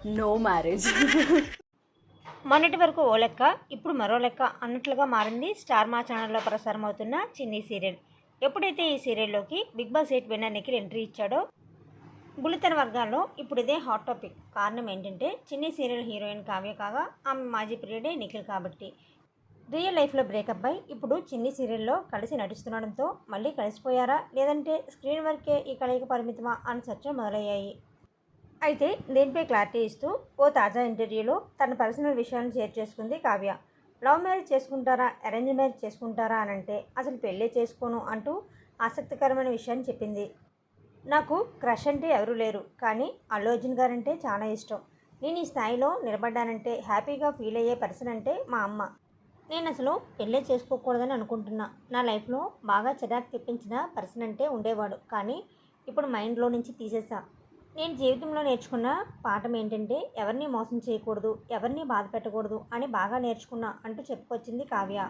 No marriage మొన్నటి వరకు ఓ లెక్క ఇప్పుడు మరో లెక్క అన్నట్లుగా మారింది స్టార్ మా ఛానల్లో ప్రసారం అవుతున్న చిన్ని సీరియల్. ఎప్పుడైతే ఈ సీరియల్లోకి Bigg Boss eight winner Nikhil entry ఇచ్చాడో బుల్లితెర వర్గాల్లో ఇప్పుడు ఇదే హాట్ టాపిక్. కారణం ఏంటంటే చిన్ని సీరియల్ హీరోయిన్ కావ్య కాగా ఆమె మాజీ ప్రియుడే నిఖిల్ కాబట్టి. రియల్ లైఫ్లో బ్రేకప్ అయి ఇప్పుడు చిన్ని సీరియల్లో కలిసి నటిస్తుండడంతో మళ్ళీ కలిసిపోయారా? లేదంటే స్క్రీన్ వర్కే ఈ కలయిక పరిమితమా? అని చర్చలు మొదలయ్యాయి. అయితే దీనిపై క్లారిటీ ఇస్తూ ఓ తాజా ఇంటర్వ్యూలో తన పర్సనల్ విషయాలను షేర్ చేసుకుంది కావ్య. లవ్ మ్యారేజ్ చేసుకుంటారా? అరేంజ్ మ్యారేజ్ చేసుకుంటారా అని అంటే అసలు పెళ్ళే చేసుకోను అంటూ ఆసక్తికరమైన విషయాన్ని చెప్పింది. నాకు క్రష్ అంటే ఎవరూ లేరు కానీ అల్లు అర్జున్ గారంటే చాలా ఇష్టం. నేను ఈ స్థాయిలో నిలబడ్డానంటే హ్యాపీగా ఫీల్ అయ్యే పర్సన్ అంటే మా అమ్మ. నేను అసలు పెళ్ళే చేసుకోకూడదని అనుకుంటున్నా. నా లైఫ్లో బాగా చిరాకు తెప్పించిన పర్సన్ అంటే ఉండేవాడు కానీ ఇప్పుడు మైండ్లో నుంచి తీసేసా నేను జీవితంలో నేర్చుకున్న పాఠం ఏంటంటే ఎవరిని మోసం చేయకూడదు ఎవరిని బాధ పెట్టకూడదు అని బాగా నేర్చుకున్నా అంటూ చెప్పుకొచ్చింది కావ్య.